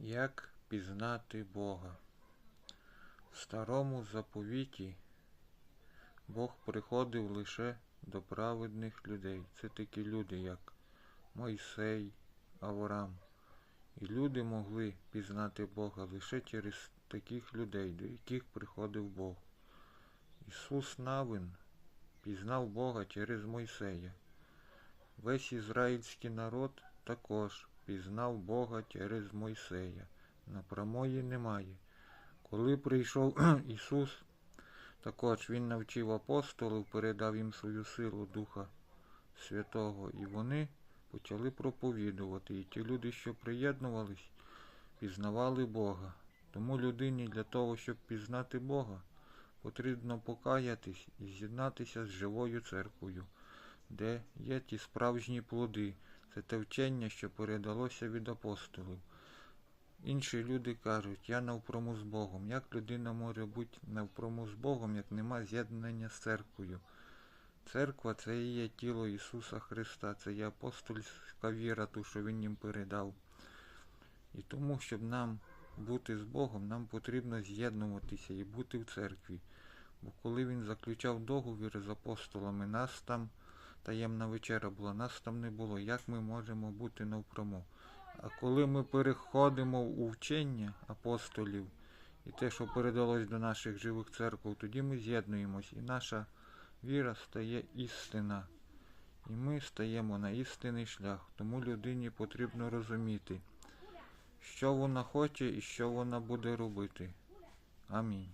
Як пізнати Бога? В старому заповіті Бог приходив лише до праведних людей. Це такі люди, як Мойсей, Авраам. І люди могли пізнати Бога лише через таких людей, до яких приходив Бог. Ісус Навин пізнав Бога через Мойсея. Весь ізраїльський народ також пізнав Бога через Мойсея. Напрямої немає. Коли прийшов Ісус, також Він навчив апостолів, передав їм свою силу Духа Святого, і вони почали проповідувати. І ті люди, що приєднувались, пізнавали Бога. Тому людині для того, щоб пізнати Бога, потрібно покаятись і з'єднатися з живою церквою, де є ті справжні плоди. Це те вчення, що передалося від апостолів. Інші люди кажуть, я навпрому з Богом. Як людина може бути навпрому з Богом, як нема з'єднання з церквою? Церква це і є тіло Ісуса Христа, це є апостольська віра, ту, що Він їм передав. І тому, щоб нам бути з Богом, нам потрібно з'єднуватися і бути в церкві. Бо коли він заключав договір з апостолами, нас там таємна вечеря була, нас там не було. Як ми можемо бути навпрому? А коли ми переходимо у вчення апостолів і те, що передалось до наших живих церкв, тоді ми з'єднуємось, і наша віра стає істина. І ми стаємо на істинний шлях. Тому людині потрібно розуміти, що вона хоче і що вона буде робити. Амінь.